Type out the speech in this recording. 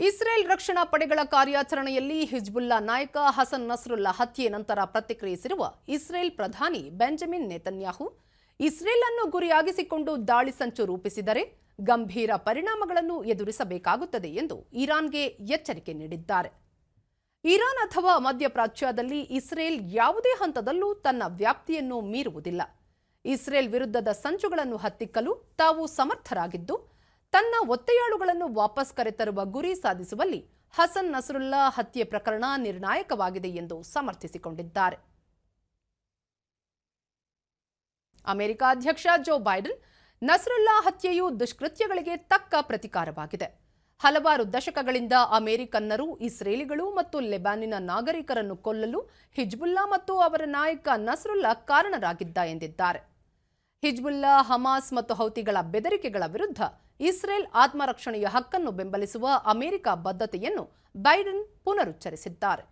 Israel ರಕ್ಷಣಾ ಪಡೆಗಳ ಕಾರ್ಯಾಚರಣೆಯಲ್ಲಿ ಹಿಜ್ಬುಲ್ಲಾ ನಾಯಕ ಹಸನ್ ನಸ್ರುಲ್ಲಾ ಹತ್ಯೆ ನಂತರ ಪ್ರತಿಕ್ರಿಯಿಸಿರುವ ಇಸ್ರೇಲ್ ಪ್ರಧಾನಿ ಬೆಂಜಮಿನ್ ನೇತನ್ಯಾಹು ಇಸ್ರೇಲ್ ಅನ್ನು ಗುರಿಯಾಗಿಸಿಕೊಂಡು ದಾಳಿ ಸಂಚು ರೂಪಿಸಿದರೆ ಗಂಭೀರ ಪರಿಣಾಮಗಳನ್ನು ಎದುರಿಸಬೇಕಾಗುತ್ತದೆ ಎಂದು ಇರಾನ್ಗೆ ಎಚ್ಚರಿಕೆ ನೀಡಿದ್ದಾರೆ. ಇರಾನ್ ಅಥವಾ ಮಧ್ಯಪ್ರಾಚ್ಯದಲ್ಲಿ ಇಸ್ರೇಲ್ ಯಾವುದೇ ಹಂತದಲ್ಲೂ ತನ್ನ ವ್ಯಾಪ್ತಿಯನ್ನು ಮೀರುವುದಿಲ್ಲ. ಇಸ್ರೇಲ್ ವಿರುದ್ಧದ ಸಂಚುಗಳನ್ನು ಹತ್ತಿಕ್ಕಲು ತಾವು ಸಮರ್ಥರಾಗಿದ್ದು ತನ್ನ ಒತ್ತೆಯಾಳುಗಳನ್ನು ವಾಪಸ್ ಕರೆತರುವ ಗುರಿ ಸಾಧಿಸುವಲ್ಲಿ ಹಸನ್ ನಸರುಲ್ಲಾ ಹತ್ಯೆ ಪ್ರಕರಣ ನಿರ್ಣಾಯಕವಾಗಿದೆ ಎಂದು ಸಮರ್ಥಿಸಿಕೊಂಡಿದ್ದಾರೆ. ಅಮೆರಿಕ ಅಧ್ಯಕ್ಷ ಜೋ ಬೈಡನ್, ನಸರುಲ್ಲಾ ಹತ್ಯೆಯು ದುಷ್ಕೃತ್ಯಗಳಿಗೆ ತಕ್ಕ ಪ್ರತಿಕಾರವಾಗಿದೆ. ಹಲವಾರು ದಶಕಗಳಿಂದ ಅಮೆರಿಕನ್ನರು, ಇಸ್ರೇಲಿಗಳು ಮತ್ತು ಲೆಬಾನಿನ ನಾಗರಿಕರನ್ನು ಕೊಲ್ಲಲು ಹಿಜ್ಬುಲ್ಲಾ ಮತ್ತು ಅವರ ನಾಯಕ ನಸರುಲ್ಲಾ ಕಾರಣರಾಗಿದ್ದ ಎಂದಿದ್ದಾರೆ. ಹಿಜ್ಬುಲ್ಲಾ ಹಮಾಸ್ ಮತ್ತು ಹೌತಿಗಳ ಬೆದರಿಕೆಗಳ ವಿರುದ್ಧ ಇಸ್ರೇಲ್ ಆತ್ಮರಕ್ಷಣೆಯ ಹಕ್ಕನ್ನು ಬೆಂಬಲಿಸುವ ಅಮೆರಿಕ ಬದ್ಧತೆಯನ್ನು ಬೈಡನ್ ಪುನರುಚ್ಚರಿಸಿದ್ದಾರೆ.